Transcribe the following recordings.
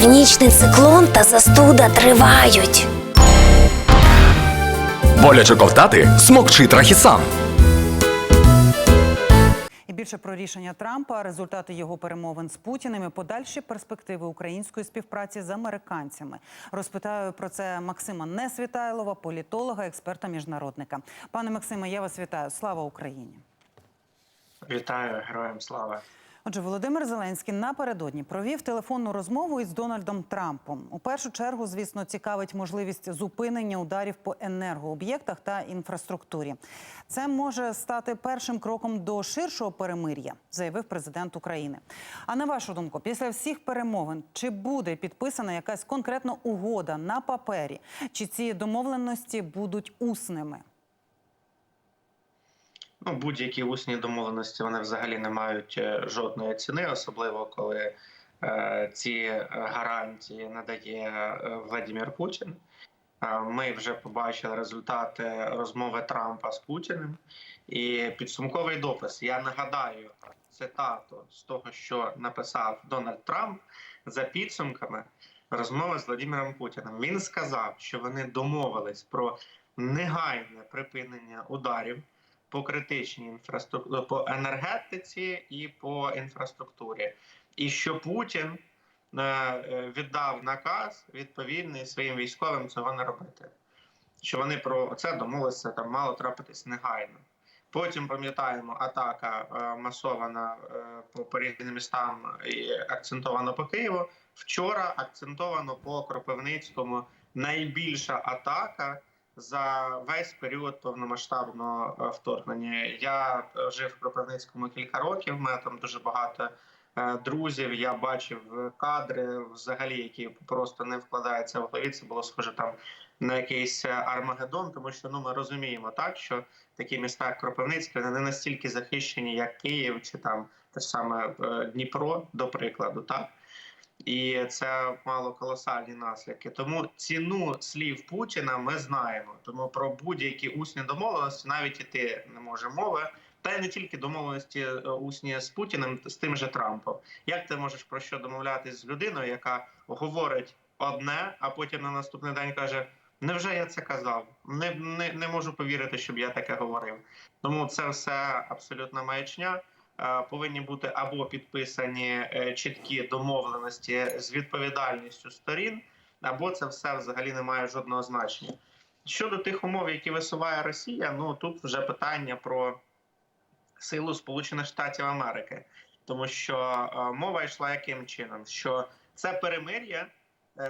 Північний циклон та застуда тривають. Боляче ковтати смокчи трахісан. І більше про рішення Трампа, результати його перемовин з Путіним і подальші перспективи української співпраці з американцями. Розпитаю про це Максима Несвітайлова, політолога, експерта міжнародника. Пане Максиме, я вас вітаю. Слава Україні! Вітаю героям слава. Отже, Володимир Зеленський напередодні провів телефонну розмову із Дональдом Трампом. У першу чергу, звісно, цікавить можливість зупинення ударів по енергооб'єктах та інфраструктурі. Це може стати першим кроком до ширшого перемир'я, заявив президент України. А на вашу думку, після всіх перемовин чи буде підписана якась конкретна угода на папері, чи ці домовленості будуть усними? Ну, будь-які усні домовленості вони взагалі не мають е, жодної ціни, особливо коли е, ці гарантії надає е, Владимир Путін. Е, Ми вже побачили результати розмови Трампа з Путіним і підсумковий допис. Я нагадаю цитату з того, що написав Дональд Трамп за підсумками розмови з Владимиром Путіним. Він сказав, що вони домовились про негайне припинення ударів по критичній інфраструктурі, по енергетиці і по інфраструктурі, і що Путін е, віддав наказ відповідний своїм військовим цього не робити. Що вони про це домовилися там мало трапитись негайно. Потім пам'ятаємо атака е, масована е, по порівняним містам і акцентовано по Києву. Вчора акцентовано по Кропивницькому найбільша атака за весь період повномасштабного е, вторгнення. Я е, жив в Кропивницькому кілька років. У там дуже багато е, друзів. Я бачив кадри, взагалі, які просто не вкладаються в голові. Це було схоже там на якийсь Армагеддон, тому що ну ми розуміємо так, що такі міста, як Кропивницьке, вони не настільки захищені, як Київ чи там те ж саме Дніпро, до прикладу, так. І це мало колосальні наслідки. Тому ціну слів Путіна ми знаємо. Тому про будь-які усні домовленості навіть іти не може мови. Та й не тільки домовленості е, усні з Путіним, з тим же Трампом. Як ти можеш про що домовлятись з людиною, яка говорить одне, а потім на наступний день каже: Невже я це казав? Не, не, не можу повірити, щоб я таке говорив. Тому це все абсолютно маячня. Е, повинні бути або підписані е, чіткі домовленості з відповідальністю сторін, або це все взагалі не має жодного значення. Щодо тих умов, які висуває Росія, ну тут вже питання про силу Сполучених Штатів Америки, тому що е, мова йшла яким чином, що це перемир'я,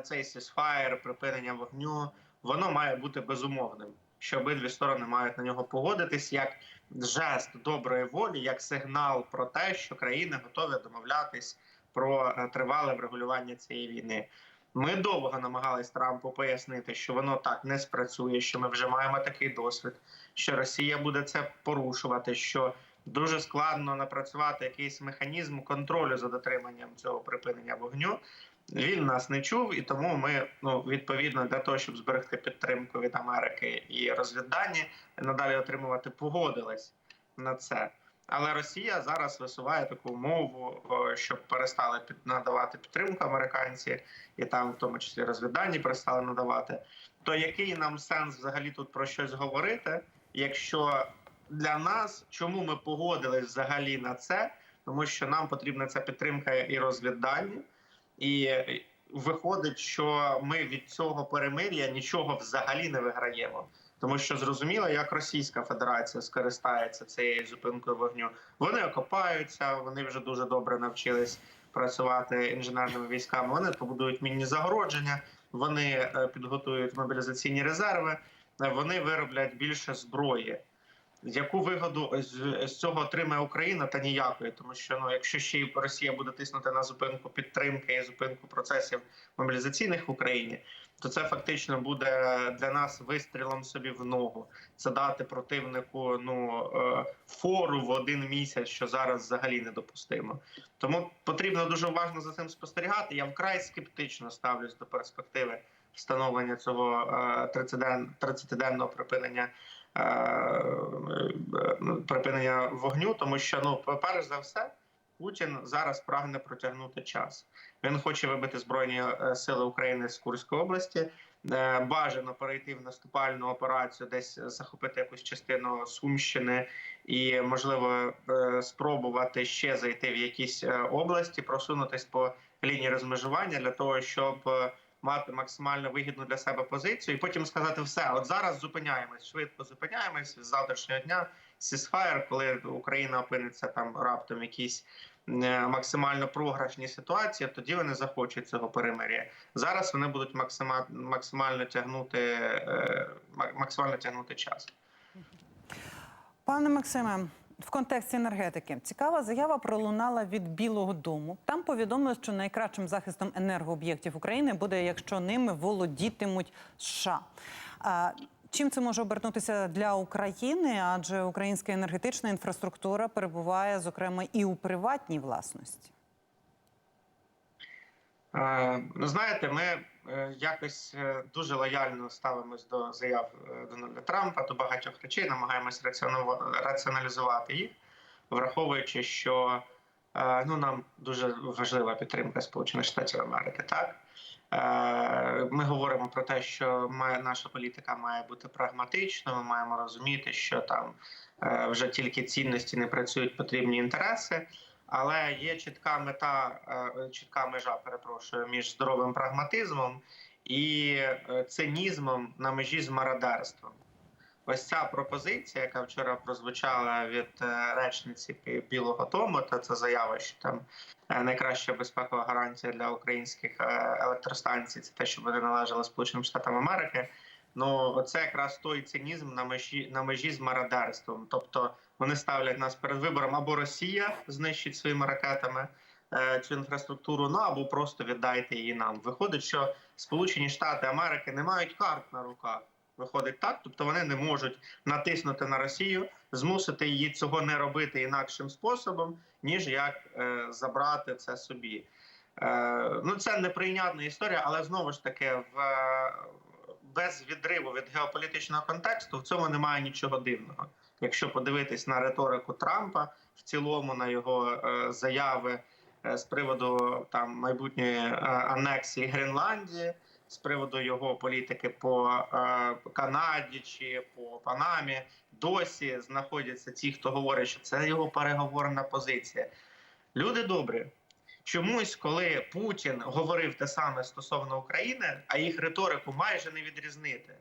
цей сісфаєр, припинення вогню, воно має бути безумовним. Що обидві сторони мають на нього погодитись як жест доброї волі, як сигнал про те, що країни готові домовлятись про е, тривале врегулювання цієї війни. Ми довго намагались Трампу пояснити, що воно так не спрацює, що ми вже маємо такий досвід, що Росія буде це порушувати. що Дуже складно напрацювати якийсь механізм контролю за дотриманням цього припинення вогню. Він нас не чув, і тому ми ну відповідно для того, щоб зберегти підтримку від Америки і розвіддані, надалі отримувати погодились на це. Але Росія зараз висуває таку умову, щоб перестали під надавати підтримку американці, і там, в тому числі, розвіддані перестали надавати. То який нам сенс взагалі тут про щось говорити, якщо для нас чому ми погодились взагалі на це? Тому що нам потрібна ця підтримка і розвіддані. І виходить, що ми від цього перемир'я нічого взагалі не виграємо, тому що зрозуміло, як Російська Федерація скористається цією зупинкою вогню. Вони окопаються, вони вже дуже добре навчились працювати інженерними військами. Вони побудують мінні загородження, вони е, підготують мобілізаційні резерви, е, вони вироблять більше зброї. Яку вигоду з, цього отримає Україна, та ніякої, тому що ну, якщо ще й Росія буде тиснути на зупинку підтримки і зупинку процесів мобілізаційних в Україні, то це фактично буде для нас вистрілом собі в ногу. Це дати противнику ну е, фору в один місяць, що зараз взагалі недопустимо. Тому потрібно дуже уважно за цим спостерігати. Я вкрай скептично ставлюсь до перспективи встановлення цього 30-денного припинення. Е, припинення вогню, тому що ну, перш за все, Путін зараз прагне протягнути час. Він хоче вибити збройні е, сили України з Курської області. е, Бажано перейти в наступальну операцію, десь захопити якусь частину Сумщини і, можливо, е, спробувати ще зайти в якісь е, області, просунутись по лінії розмежування для того, щоб е, мати максимально вигідну для себе позицію, і потім сказати все: от зараз зупиняємось, швидко зупиняємось з завтрашнього дня. Сісфаєр, коли Україна опиниться там раптом в якійсь е, максимально програшній ситуації, тоді вони захочуть цього перемир'я. Зараз вони будуть максима, максимально тягнути е, максимально тягнути час. Пане Максиме, в контексті енергетики цікава заява пролунала від Білого Дому. Там повідомили, що найкращим захистом енергооб'єктів України буде, якщо ними володітимуть США. А, Чим це може обернутися для України? Адже українська енергетична інфраструктура перебуває, зокрема, і у приватній власності. Е, Ну, знаєте, ми якось е, дуже лояльно ставимось до заяв е, Дональда Трампа, до багатьох речей, намагаємось раціоналізувати їх, враховуючи, що е, ну, нам дуже важлива підтримка Сполучених Штатів Америки. Так Е, ми говоримо про те, що наша політика має бути прагматичною. Ми маємо розуміти, що там е, вже тільки цінності не працюють потрібні інтереси. Але є чітка мета, е, чітка межа, перепрошую, між здоровим прагматизмом і е, цинізмом на межі з мародерством. Ось ця пропозиція, яка вчора прозвучала від е, речниці Білого Дому, та це заява, що там найкраща безпекова гарантія для українських електростанцій це те, щоб вони належали Сполученим Штатам Америки. Ну, оце якраз той цинізм на межі на межі з мародерством. Тобто вони ставлять нас перед вибором або Росія знищить своїми ракетами е, цю інфраструктуру, ну або просто віддайте її нам. Виходить, що Сполучені Штати Америки не мають карт на руках. Виходить так, тобто вони не можуть натиснути на Росію, змусити її цього не робити інакшим способом, ніж як е, забрати це собі. Е, ну це неприйнятна історія, але знову ж таки, в е, без відриву від геополітичного контексту в цьому немає нічого дивного. Якщо подивитись на риторику Трампа в цілому, на його е, заяви е, з приводу там майбутньої е, анексії Гренландії, з приводу його політики по Канаді чи по Панамі, досі знаходяться ті, хто говорить, що це його переговорна позиція. Люди добрі. Чомусь, коли Путін говорив те саме стосовно України, а їх риторику майже не відрізнити.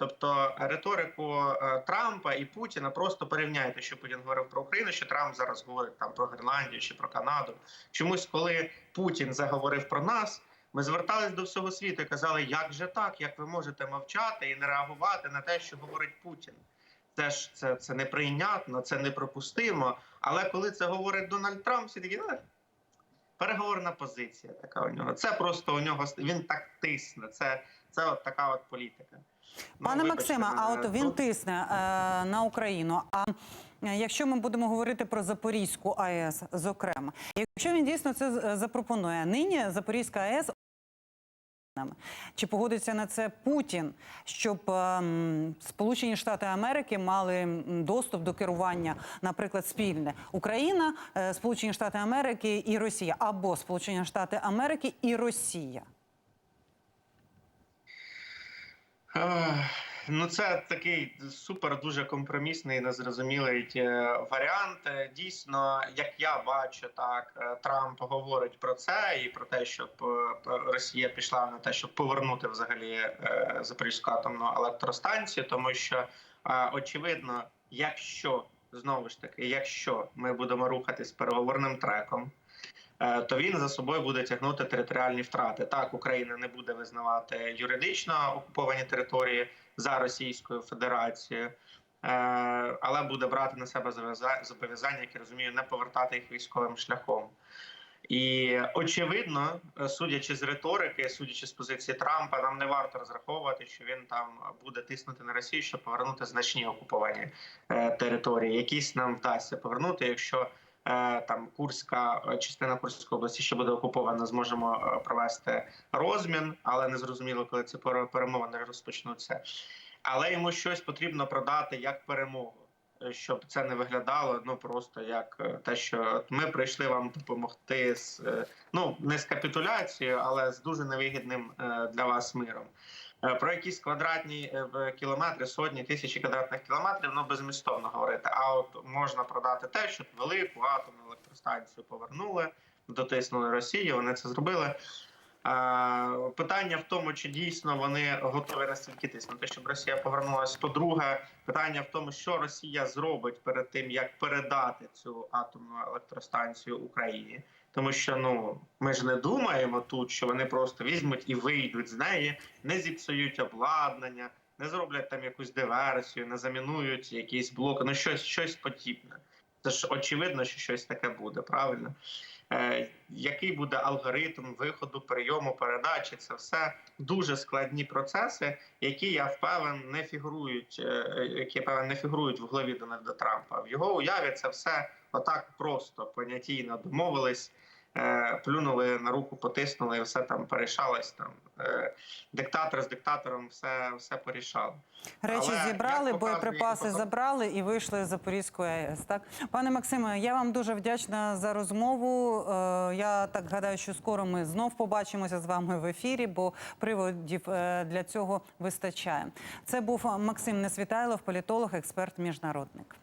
Тобто риторику е, Трампа і Путіна просто порівняйте, що Путін говорив про Україну, що Трамп зараз говорить там про Гренландію чи про Канаду. Чомусь, коли Путін заговорив про нас, ми звертались до всього світу і казали, як же так, як ви можете мовчати і не реагувати на те, що говорить Путін. Це ж це, це неприйнятно, це неприпустимо. Але коли це говорить Дональд Трамп, всі такі, ну, переговорна позиція така у нього. Це просто у нього він так тисне. Це, це от така от політика. Ну, Пане Максиме, а от він Ну, тисне е, на Україну. А е, якщо ми будемо говорити про Запорізьку АЕС, зокрема, якщо він дійсно це е, запропонує, нині Запорізька АЕС. Чи погодиться на це Путін, щоб ем, Сполучені Штати Америки мали доступ до керування, наприклад, спільне Україна, е, Сполучені Штати Америки і Росія, або Сполучені Штати Америки і Росія? Ну, це такий супер дуже компромісний, незрозумілий е, варіант. Е, Дійсно, як я бачу, так е, Трамп говорить про це і про те, щоб Росія пішла на те, щоб повернути взагалі Запорізьку атомну електростанцію, тому що очевидно, якщо знову ж таки, якщо ми будемо рухатись переговорним треком. Е, То він за собою буде тягнути територіальні втрати. Так, Україна не буде визнавати юридично окуповані території за Російською Федерацією, е, але буде брати на себе зобов'язання, як я розумію, не повертати їх військовим шляхом. І очевидно, судячи з риторики, судячи з позиції Трампа, нам не варто розраховувати, що він там буде тиснути на Росію, щоб повернути значні окуповані е, території. Якісь нам вдасться повернути, якщо там Курська е, частина Курської області ще буде окупована, зможемо е, провести розмін, але не зрозуміло, коли пере- перемовини розпочнуться. Але йому щось потрібно продати як перемогу. е, щоб це не виглядало ну просто як е, те, що ми прийшли вам допомогти з е, ну не з капітуляцією, але з дуже невигідним е, для вас миром. Е, Про якісь квадратні е, кілометри, сотні тисячі квадратних кілометрів, ну безмістовно говорити. А от можна продати те, що велику атомну електростанцію повернули, дотиснули Росію. Вони це зробили. Е, Питання в тому, чи дійсно вони готові настільки тиснути, щоб Росія повернулася. По-друге, питання в тому, що Росія зробить перед тим, як передати цю атомну електростанцію Україні. Тому що ну ми ж не думаємо тут, що вони просто візьмуть і вийдуть з неї, не зіпсують обладнання, не зроблять там якусь диверсію, не замінують якісь блоки. Ну щось, щось подібне. Це ж очевидно, що щось таке буде, правильно? Е, який буде алгоритм виходу, прийому, передачі? Це все дуже складні процеси, які я впевнен не фігурують, е, які я певен не фігурують в голові Дональда Трампа. В його уяві це все отак просто понятійно домовились, е, плюнули на руку, потиснули, і все там порішалось. Там е, диктатор з диктатором все, все порішав. Речі Але, зібрали, боєприпаси фото- забрали і вийшли з Запорізької АЕС. Так, пане Максиме, я вам дуже вдячна за розмову. Е, Я так гадаю, що скоро ми знов побачимося з вами в ефірі, бо приводів для цього вистачає. Це був Максим Несвітайлов, політолог, експерт, міжнародник.